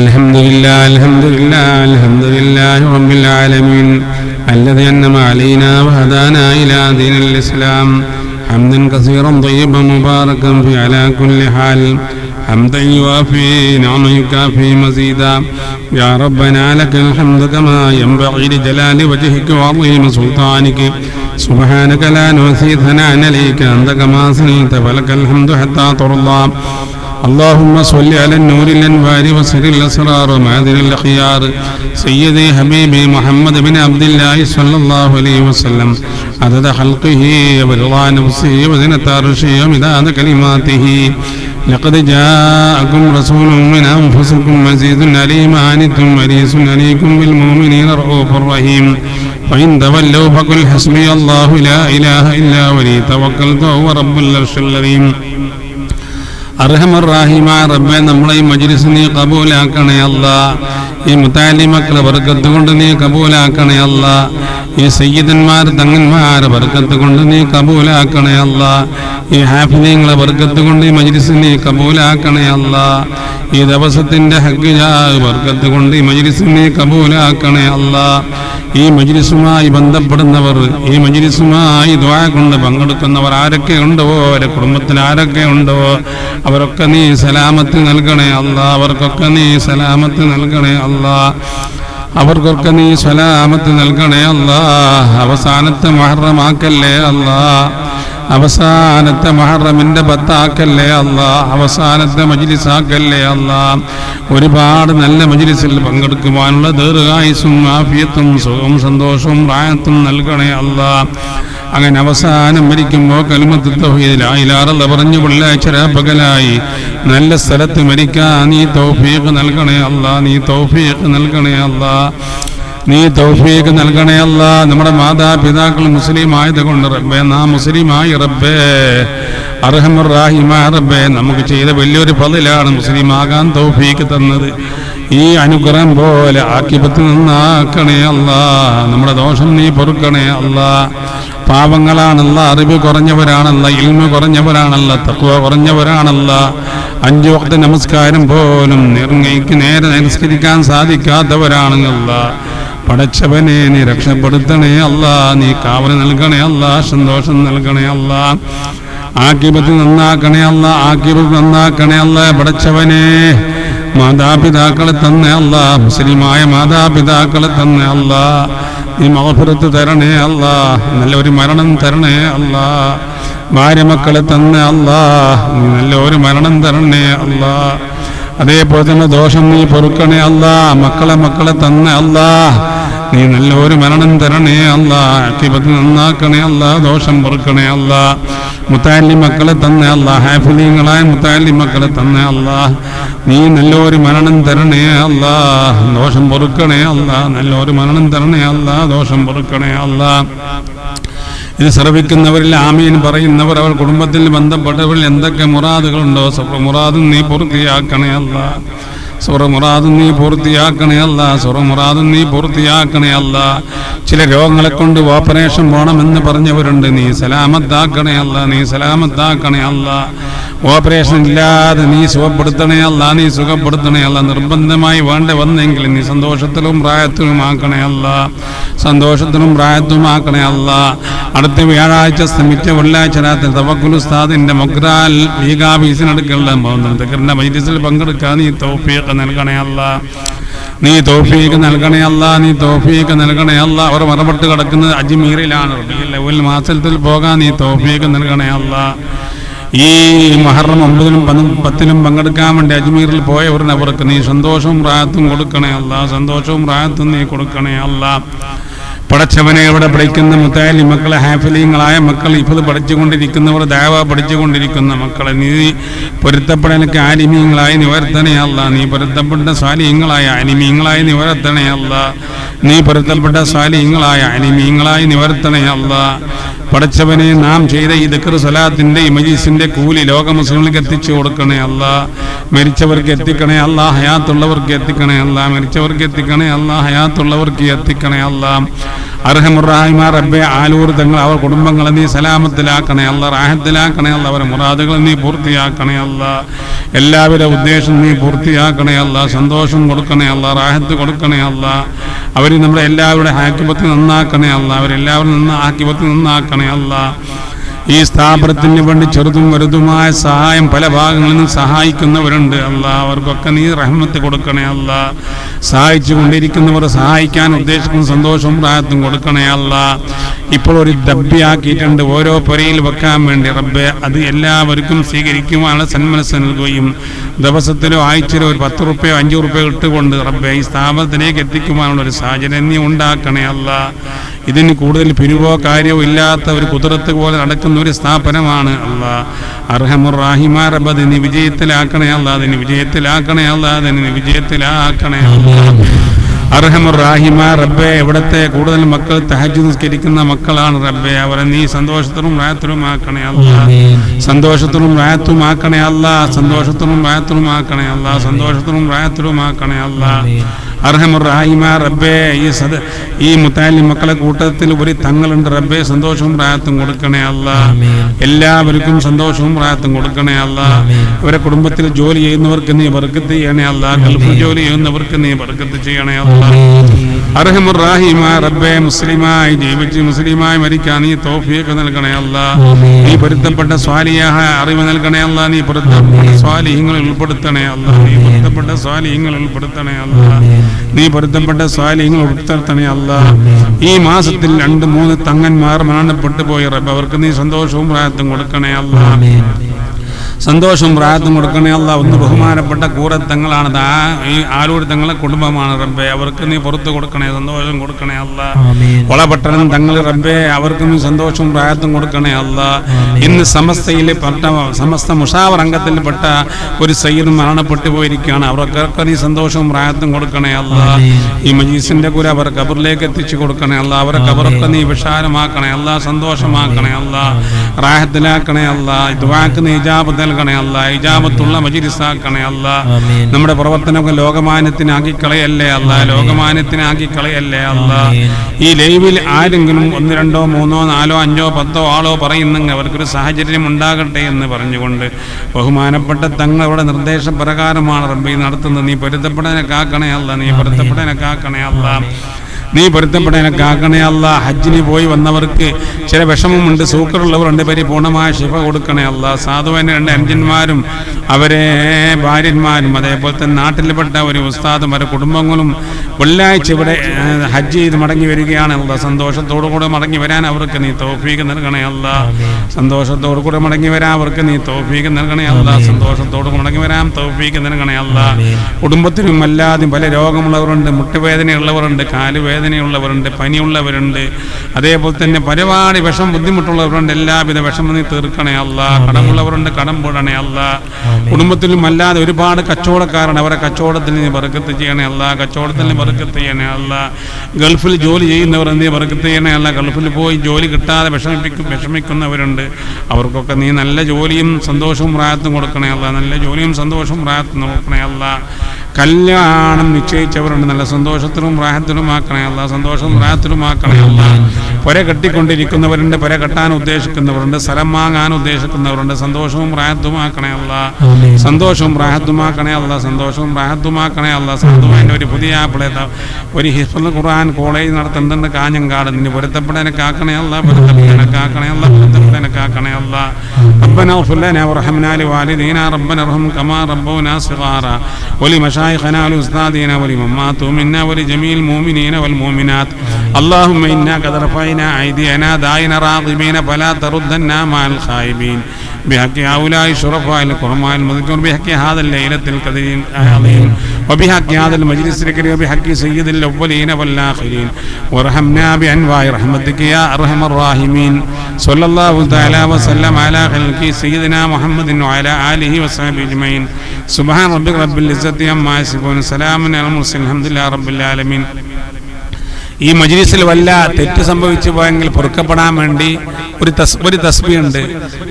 الحمد لله الحمد لله الحمد لله رب العالمين الذي أنعم علينا وهدانا إلى دين الإسلام حمدا كثيرا طيبا مباركا في على كل حال حمدا يوافي نعما يكافي مزيدا يا ربنا لك الحمد كما ينبغي لجلال وجهك وعظيم سلطانك سبحانك لا نحصي ثناء عليك أنت كما صنعت فلك الحمد حتى ترضى اللهم صل على النور الأنوار وسر الأسرار ومعدن الأخيار سيدي حبيبي محمد بن عبد الله صلى الله عليه وسلم عدد خلقه ورضا نفسه وزنة عرشه ومداد كلماته لقد جاءكم رسول من أنفسكم عزيز عليم عنتم حريص عليكم بالمؤمنين رؤوف رحيم وإن تولوا فقل حسبي الله لا إله إلا ولي توكلت وهو رب العرش العظيم അർഹമറാഹിമായ റബ്ബെ നമ്മളെ ഈ മജ്ലിസ് നീ കബൂലാക്കണേ അല്ല ഈ മുത്താലി മക്കളെ ബർക്കത്ത് കൊണ്ട് നീ കബൂലാക്കണയല്ല ഈ സയ്യിദന്മാർ തങ്ങന്മാരെ ബർക്കത്ത് കൊണ്ട് നീ കബൂലാക്കണയല്ല ഈ ഹാഫിനീങ്ങളെ ബർക്കത്ത് കൊണ്ട് ഈ മജ്ലിസ് നീ കബൂലാക്കണയല്ല ഈ ദിവസത്തിന്റെ ഹഗ്ജാ ബർക്കത്ത് കൊണ്ട് ഈ മജ്ലിസ് നീ കബൂലാക്കണയല്ല ഈ മജ്ലിസുമായി ബന്ധപ്പെടുന്നവർ ഈ മജ്ലിസുമായി ദ്വാ കൊണ്ട് പങ്കെടുക്കുന്നവർ ആരൊക്കെ ഉണ്ടോ? അവരെ കുടുംബത്തിൽ ആരൊക്കെ ഉണ്ടോ? അവരൊക്കെ നീ സലാമത്ത് നൽകണേ അല്ല. അവർക്കൊക്കെ നീ സലാമത്ത് നൽകണേ അല്ല. അവർക്കൊക്കെ നീ സലാമത്ത് നൽകണേ അല്ല അവസാനത്തെ മഹറമാക്കല്ലേ അല്ല അവസാനത്തെ മഹറമിന്റെ പത്താക്കല്ലേ അല്ല അവസാനത്തെ മജിലിസാക്കല്ലേ അല്ല ഒരുപാട് നല്ല മജിലിസിൽ പങ്കെടുക്കുവാനുള്ള ദീർഘായുസും ആഫിയത്തും സുഖവും സന്തോഷവും പ്രായത്തും നൽകണേ അല്ല അങ്ങനെ അവസാനം മരിക്കുമ്പോൾ കൽമത്ത് പറഞ്ഞു വെള്ളിയാഴ്ച പകലായി നല്ല സ്ഥലത്ത് മരിക്കാ നീ തൗഫീഖ് നൽകണേ അല്ല നീ തൗഫീഖ് നൽകണേ അല്ല നീ തൗഫീഖ് നൽകണേ അല്ല. നമ്മുടെ മാതാപിതാക്കൾ മുസ്ലിം ആയത് കൊണ്ട് റബ്ബേ നാം മുസ്ലിമായി റബ്ബേ. അർഹമുറാഹിമാറബേ നമുക്ക് ചെയ്ത വലിയൊരു പതിലാണ് മുസ്ലിം ആകാൻ തൗഫീഖ് തന്നത്. ഈ അനുഗ്രഹം പോലെ ആക്കിപത്ത് നന്നാക്കണേ അല്ല. നമ്മുടെ ദോഷം നീ പൊറുക്കണേ അല്ല. പാവങ്ങളാണല്ല അറിവ് കുറഞ്ഞവരാണല്ല ഇൽമ കുറഞ്ഞവരാണല്ല തക്കുവ കുറഞ്ഞവരാണല്ല. അഞ്ചു വക്ത നമസ്കാരം പോലും നിർങ്ങയ്ക്ക് നേരെ നമസ്കരിക്കാൻ സാധിക്കാത്തവരാണെന്നല്ല പടച്ചവനെ നീ രക്ഷപ്പെടുത്തണേ അല്ല നീ കാവൽ നൽകണേ അല്ല സന്തോഷം നൽകണേ അല്ല. ആക്കിപത്ത് നന്നാക്കണേ അല്ല ആക്കിപത്ത് നന്നാക്കണേ അല്ല പടച്ചവനെ. മാതാപിതാക്കളെ തന്നെ അല്ല മുസ്ലിമായ മാതാപിതാക്കളെ തന്നെ അല്ല. നീ മഹഫുരത്ത് തരണേ അല്ല. നല്ലൊരു മരണം തരണേ അല്ല. ഭാര്യ മക്കളെ തന്നെ അല്ല. നീ നല്ലൊരു മരണം തരണേ അല്ല. അതേപോലെ തന്നെ ദോഷം നീ പൊറുക്കണേ അല്ല. മക്കളെ മക്കളെ തന്ന അല്ല. നീ നല്ലൊരു മരണം തരണേ അല്ല അക്കിപത്ത് നന്നാക്കണേ അല്ല ദോഷം പൊറുക്കണേ അല്ല മുത്താലി മക്കളെ തന്നെ അല്ല ഹാഫിലീങ്ങളായ മുത്താലി മക്കളെ തന്നെ അല്ല നീ നല്ലൊരു മരണം തരണേ അല്ല ദോഷം പൊറുക്കണേ അല്ല നല്ലൊരു മരണം തരണേ അല്ല ദോഷം പൊറുക്കണേ അല്ല. ഇത് ശ്രവിക്കുന്നവരിൽ ആമീൻ പറയുന്നവർ അവർ കുടുംബത്തിൽ ബന്ധപ്പെട്ടവരിൽ എന്തൊക്കെ മുറാദുകളുണ്ടോ മുറാദും നീ പൂർത്തിയാക്കണേ അല്ല. സ്വർമുറാദും നീ പൂർത്തിയാക്കണേ അല്ല സ്വർമുറാദും നീ പൂർത്തിയാക്കണേ അല്ല. ചില രോഗങ്ങളെ കൊണ്ട് ഓപ്പറേഷൻ പോകണമെന്ന് പറഞ്ഞവരുണ്ട് നീ സലാമത്താക്കണേ അല്ല നീ സലാമത്താക്കണേ അല്ല. ഓപ്പറേഷൻ ഇല്ലാതെ നീ സുഖപ്പെടുത്തണേ അല്ല നീ സുഖപ്പെടുത്തണേ അല്ല. നിർബന്ധമായി വേണ്ട വന്നെങ്കിൽ നീ സന്തോഷത്തിലും പ്രായത്തിലും ആക്കണേ അല്ല. സന്തോഷത്തിലും പ്രായത്തിലും ആക്കണേ അല്ല. അടുത്ത വ്യാഴാഴ്ച ശ്രമിച്ച വെള്ളിയാഴ്ച രാത്രി തവക്കുലുസ്താദിന്റെ മൊഗ്രാൽ വീഗാബീസിനടുക്കളുടെ ദിക്കറിന്റെ മൈലിസിൽ പങ്കെടുക്കാൻ നീ തോഫിയൊക്കെ നൽകണേ അല്ല. നീ തോഫീക്ക് നൽകണേ അല്ല നീ തോഫീക്ക് നൽകണേ അല്ല. അവർ മറപ്പെട്ട് കിടക്കുന്നത് അജ്മീറിലാണ്. ലെവൽ മാസത്തിൽ പോകാൻ നീ തോഫീക്ക് നൽകണേ അല്ല. ഈ മഹറം ഒമ്പതിനും പത്തിനും പങ്കെടുക്കാൻ വേണ്ടി അജ്മീറിൽ പോയവരിന് അവർക്ക് നീ സന്തോഷവും പ്രായത്തും കൊടുക്കണേ അല്ല. സന്തോഷവും പ്രായത്തും നീ കൊടുക്കണേ അല്ല. പടച്ചവനെ ഇവിടെ പഠിക്കുന്ന? മുത്തായാലി മക്കളെ ഹാഫലിങ്ങളായ മക്കൾ ഇപ്പോൾ പഠിച്ചുകൊണ്ടിരിക്കുന്നവർ ദേവ പഠിച്ചുകൊണ്ടിരിക്കുന്ന മക്കളെ നീ പൊരുത്തപ്പെടാനൊക്കെ ആലിമീങ്ങളായി നിവർത്തനയല്ല. നീ പൊരുത്തപ്പെട്ട സ്വാലിഹങ്ങളായ അനിമീങ്ങളായി നിവർത്തനയല്ല. നീ പൊരുത്തപ്പെട്ട സ്വാലിഹങ്ങളായ അനിമീങ്ങളായി നിവർത്തനയല്ല. പടച്ചവനെ നാം ചെയ്ത ഈ ദക്കർ സലാത്തിന്റെ ഇമജീസിന്റെ കൂലി ലോക മുസ്ലിങ്ങൾക്ക് എത്തിച്ചു കൊടുക്കണേ അല്ല മരിച്ചവർക്ക് എത്തിക്കണേ അല്ല ഹയാത്തുള്ളവർക്ക് എത്തിക്കണേ അല്ല മരിച്ചവർക്ക് എത്തിക്കണേ അല്ല ഹയാത്തുള്ളവർക്ക് എത്തിക്കണേ അല്ല അർഹമുറാഹിമാർ റബ്ബെ ആലൂർ തങ്ങൾ അവർ കുടുംബങ്ങളെ നീ സലാമത്തിലാക്കണേ അല്ല റാഹത്തിലാക്കണേ അല്ല അവരെ മുറാദുകളെ നീ പൂർത്തിയാക്കണേ അല്ല എല്ലാവിധ ഉദ്ദേശം നീ പൂർത്തിയാക്കണേ അല്ല സന്തോഷം കൊടുക്കണേ അല്ല റാഹത്ത് കൊടുക്കണേ അല്ല അവർ നമ്മുടെ എല്ലാവരുടെ ആക്കിപത്തി നന്നാക്കണേ അല്ല അവരെല്ലാവരും നിന്ന് ആക്കിപത്തി നന്നാക്കണേ അല്ല ഈ സ്ഥാപനത്തിന് വേണ്ടി ചെറുതും വലുതുമായ സഹായം പല ഭാഗങ്ങളിൽ നിന്നും സഹായിക്കുന്നവരുണ്ട്. അല്ല അവർക്കൊക്കെ നീ റഹ്മത്ത് കൊടുക്കണേ അല്ല. സഹായിച്ചു കൊണ്ടിരിക്കുന്നവർ സഹായിക്കാൻ ഉദ്ദേശിക്കുന്ന സന്തോഷവും പ്രായത്തും കൊടുക്കണേ അല്ല. ഇപ്പോൾ ഒരു ഡബ്ബിയാക്കിയിട്ടുണ്ട് ഓരോ പുരയിൽ വെക്കാൻ വേണ്ടി റബ്ബെ അത് എല്ലാവർക്കും സ്വീകരിക്കുവാനുള്ള സന്മനസ് നൽകുകയും ദിവസത്തിലോ ആഴ്ചയിലോ ഒരു പത്ത് റുപ്യോ അഞ്ചു റുപ്യോ ഇട്ടുകൊണ്ട് റബ്ബെ ഈ സ്ഥാപനത്തിലേക്ക് എത്തിക്കുവാനുള്ള ഒരു സാഹചര്യം നീ ഉണ്ടാക്കണേ അല്ല. ഇതിന് കൂടുതൽ പിരിവോ കാര്യമോ ഇല്ലാത്ത ഒരു കുതിരത്ത് പോലെ നടക്കുന്ന ഒരു സ്ഥാപനമാണ് അല്ല അർഹമുറാഹിമാ റബ്ബ് അതിന് വിജയത്തിലാക്കണേ അല്ല അതിന് വിജയത്തിലാക്കണേ അല്ല അതിന് വിജയത്തിലാക്കണേ അല്ല അർഹമുറാഹിമ റബ്ബെ ഇവിടുത്തെ കൂടുതൽ മക്കൾ തഹജ് നിസ്കരിക്കുന്ന മക്കളാണ് റബ്ബെ. അവരെ നീ സന്തോഷത്തിനും റായത്തിലുമാക്കണേ അല്ല സന്തോഷത്തിനും റായത്തുമാക്കണേ അല്ല സന്തോഷത്തിനും റായത്തിലുമാക്കണേ അല്ല സന്തോഷത്തിനും റായത്തിലുമാക്കണേ അല്ല അർഹമുറാഹിമ റബ്ബേ. ഈ സദ ഈ മുത്താലി മക്കളെ കൂട്ടത്തിൽ ഒരു തങ്ങളുണ്ട് റബ്ബേ. സന്തോഷവും പ്രായത്തും കൊടുക്കണേ അല്ല. എല്ലാവർക്കും സന്തോഷവും പ്രായത്തും കൊടുക്കണേ അല്ല. ഇവരെ കുടുംബത്തിൽ ജോലി ചെയ്യുന്നവർക്ക് നീ വർക്കത്ത് ചെയ്യണേ അല്ല. ഗൾഫിൽ ജോലി ചെയ്യുന്നവർക്ക് നീ വർക്കത്ത് ചെയ്യണേ അല്ല. അർഹമുറാഹിമാ റബ്ബേ. മുസ്ലിമായി ജീവിച്ച് മുസ്ലിമായി മരിക്കാൻ നീ തോഫിയൊക്കെ നൽകണേ അല്ല. നീ പൊരുത്തപ്പെട്ട സ്വാലിയാഹ അറിവ് നൽകണേ അല്ല. നീ പൊരുത്തപ്പെട്ട സ്വാലിഹ്യങ്ങൾ ഉൾപ്പെടുത്തണേ അല്ല. നീ പൊരുത്തപ്പെട്ട സ്വാലിഹ്യങ്ങൾ ഉൾപ്പെടുത്തണേ അല്ല. നീ പൊരുത്തപ്പെട്ട സ്വാലിഹ്യങ്ങൾ ഉൾപ്പെടുത്തണേ അല്ല. ഈ മാസത്തിൽ രണ്ട് മൂന്ന് തങ്ങന്മാർ മരണപ്പെട്ടു പോയി റബ്ബ്. അവർക്ക് നീ സന്തോഷവും പ്രായത്തും കൊടുക്കണേ അല്ല. സന്തോഷം പ്രാർത്ഥന കൊടുക്കണേ അല്ല. ഒന്ന് ബഹുമാനപ്പെട്ട കൂറത്തങ്ങളാണ്. ആ ഈ ആലൂർ തങ്ങളെ കുടുംബമാണ് റബ്ബെ. അവർക്ക് നീ പുറത്ത് കൊടുക്കണേ സന്തോഷം കൊടുക്കണേ അല്ല. വളപട്ടണം തങ്ങൾ റബ്ബെ. അവർക്ക് സന്തോഷം പ്രാർത്ഥന കൊടുക്കണേ അല്ല. ഇന്ന് സമസ്തയിലെ പെട്ട സമസ്ത മുഷാവർ അംഗത്തിൽപ്പെട്ട ഒരു സയ്യിദ് മരണപ്പെട്ടു പോയിരിക്കുകയാണ്. അവർക്കൊക്കെ നീ സന്തോഷവും പ്രായത്തും കൊടുക്കണേ അല്ല. ഈ മജീസിന്റെ കൂര അവർ കബറിലേക്ക് എത്തിച്ചു കൊടുക്കണേ അല്ല. അവരെ കബറൊക്കെ നീ വിശാലമാക്കണേ അല്ല. സന്തോഷമാക്കണേ അല്ല. റാഹത്തിലാക്കണേ അല്ല. ഇതുവാക്ക് നീ നൽകണേ അല്ല. ഇജാബത്തുള്ള മജിരിസാക്കണേ അല്ല. നമ്മുടെ പ്രവർത്തനമൊക്കെ ലോകമാന്യത്തിനാക്കി കളയല്ലേ അല്ല. ലോകമാന്യത്തിനാക്കി കളയല്ലേ അല്ല. ഈ ലൈവിൽ ആരെങ്കിലും ഒന്ന് രണ്ടോ മൂന്നോ നാലോ അഞ്ചോ പത്തോ ആളോ പറയുന്നെങ്കിൽ അവർക്കൊരു സാഹചര്യം ഉണ്ടാകട്ടെ എന്ന് പറഞ്ഞുകൊണ്ട് ബഹുമാനപ്പെട്ട തങ്ങളുടെ നിർദ്ദേശപ്രകാരമാണ് റബ്ബി നടത്തുന്നത്. നീ പൊരുത്തപ്പെടാനെ കാക്കണേ അല്ല. നീ പൊരുത്തപ്പെടാനെ കാക്കണേ അല്ല. നീ പൊരുത്തപ്പെടാനെ കാക്കണേ അല്ല. ഹജ്ജിന് പോയി വന്നവർക്ക് ചില വിഷമമുണ്ട് സൂക്കറുള്ളവരുണ്ട്. പൂർണമായ ശിഫ കൊടുക്കണേ അല്ല. സാധുവിന്റെ രണ്ട് അനുജന്മാരും അവരെ ഭാര്യന്മാരും അതേപോലെ തന്നെ നാട്ടിൽപ്പെട്ട ഒരു ഉസ്താദും അവരുടെ കുടുംബങ്ങളും വെള്ളിയാഴ്ച ഇവിടെ ഹജ്ജ് ചെയ്ത് മടങ്ങി വരികയാണ് അല്ല. സന്തോഷത്തോടു കൂടെ മടങ്ങി വരാൻ അവർക്ക് നീ തോഫീക്ക് നൽകണേ അല്ല. സന്തോഷത്തോടു കൂടെ മടങ്ങി വരാൻ അവർക്ക് നീ തോഫീക്ക് നൽകണേ അല്ല. സന്തോഷത്തോടു മടങ്ങി വരാൻ തോഫീക്ക് നൽകണേ അല്ല. കുടുംബത്തിനും അല്ലാതെയും പല രോഗമുള്ളവരുണ്ട് മുട്ടുവേദനയുള്ളവരുണ്ട് കാലുവേദനയുള്ളവരുണ്ട് പനിയുള്ളവരുണ്ട്. അതേപോലെ തന്നെ പരിപാടി വിഷം ബുദ്ധിമുട്ടുള്ളവരുണ്ട്. എല്ലാവിധ വിഷമം നീ തീർക്കണേ അല്ല. കടമുള്ളവരുണ്ട് കടം പോടണേ അല്ല. കുടുംബത്തിലും അല്ലാതെ ഒരുപാട് കച്ചവടക്കാരുണ്ട് അവരെ കച്ചവടത്തിൽ നീ ബർക്കത്ത് ചെയ്യണേ അല്ല. കച്ചവടത്തിൽ നീ ബർക്കത്ത് ചെയ്യണേ അല്ല. ഗൾഫിൽ ജോലി ചെയ്യുന്നവർ നീ ബർക്കത്ത് ചെയ്യണേ അല്ല. ഗൾഫിൽ പോയി ജോലി കിട്ടാതെ വിഷമിപ്പിക്കും വിഷമിക്കുന്നവരുണ്ട്. അവർക്കൊക്കെ നീ നല്ല ജോലിയും സന്തോഷവും പ്രായത്തും കൊടുക്കണേ അല്ല. നല്ല ജോലിയും സന്തോഷവും പ്രായത്തും കൊടുക്കണേ അല്ല. കല്യാണം നിശ്ചയിച്ചവരുണ്ട്. നല്ല സന്തോഷത്തിലും പ്രായത്തിലുമാക്കണേ അല്ല സന്തോഷവും പ്രായത്തിലുമാക്കണേ അല്ല പുര കെട്ടിക്കൊണ്ടിരിക്കുന്നവരുണ്ട് പുര കെട്ടാൻ ഉദ്ദേശിക്കുന്നവരുണ്ട് സ്ഥലം വാങ്ങാൻ ഉദ്ദേശിക്കുന്നവരുണ്ട് സന്തോഷവും പ്രായത്തുമാക്കണേ അല്ല സന്തോഷവും പ്രായത്തുമാക്കണേ അല്ല സന്തോഷവും പ്രായത്തുമാക്കണേ അല്ല സാധുവിൻ്റെ ഒരു പുതിയ ആപ്പിളെ ഒരു ഹിഫ്ൽ ഖുർആൻ കോളേജ് നടത്തുന്നുണ്ട് കാഞ്ഞങ്കാട് നിന്നെ പൊരുത്തപ്പെടാനെ കാക്കണേ അല്ല പൊരുത്തപ്പെടാനെ കാക്കണേ അല്ല പൊരുത്തപ്പെടാനെ കാക്കണേ അല്ല ربنا اغفر لنا وارحمنا لوالدينا ربنا ارحم كما ربونا صغارا ولمشايخنا ولأستاذنا ولمن ماتوا منا ولجميع المؤمنين والمؤمنات اللهم إنا قد رفعنا أيدينا داعين راغبين فلا تردنا مع الخائبين. بحق هؤلاء الشرفاء الكرماء المذكور بحق هذا الليلة القدر العظيم وبحق هذا المجلس الكريم وبحق سيد الأولين والآخرين. وارحمنا بأنواع رحمتك يا أرحم الراحمين. صلى الله تعالى وسلم على خلق سيدنا محمد وعلى آله وصحبه أجمعين. سبحان ربك رب العزة عما يصفون سلام على المرسلين الحمد لله رب العالمين. ഈ മജ്ലിസിൽ വല്ല തെറ്റ് സംഭവിച്ചു പോയെങ്കിൽ പൊറുക്കപ്പെടാൻ വേണ്ടി ഒരു തസ് ഒരു തസ്ബി ഉണ്ട്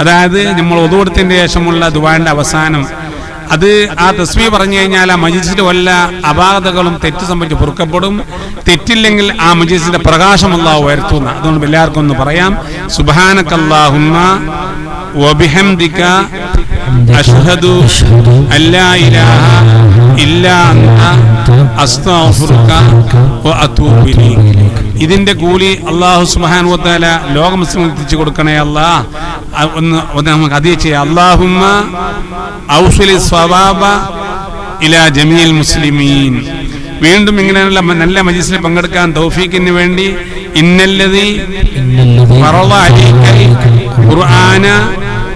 അതായത് നമ്മൾ ഒതുകൊടുത്തതിന് ശേഷമുള്ള ദുബായിന്റെ അവസാനം. അത് ആ തസ്ബി പറഞ്ഞു കഴിഞ്ഞാൽ ആ മജീസിന്റെ വല്ല അപാകതകളും തെറ്റ് സംബന്ധിച്ച് പൊറുക്കപ്പെടും. തെറ്റില്ലെങ്കിൽ ആ മജീസിന്റെ പ്രകാശം അള്ളാഹു ഉയർത്തുന്ന. അതുകൊണ്ട് എല്ലാവർക്കും ഒന്ന് പറയാം. സുബാനക്കല്ലാഹുമ്മ അഷ്ഹദു അല്ലാ ഇലാഹ ഇല്ലാ ഇതിന്റെ കൂലി അള്ളാഹു സുബ്ഹാനഹു ലോകം എത്തിച്ചു കൊടുക്കണേ അല്ലാ. ഒന്ന് നമുക്ക് അതേ ചെയ്യാം. അല്ലാഹുമ്മ ഔസുലി സ്വബാബ ഇലാ ജമീൽ മുസ്ലിമീൻ. വീണ്ടും ഇങ്ങനെയുള്ള നല്ല മജിസിൽ പങ്കെടുക്കാൻ തൗഫീഖിന് വേണ്ടി ഇന്നല്ലതി إن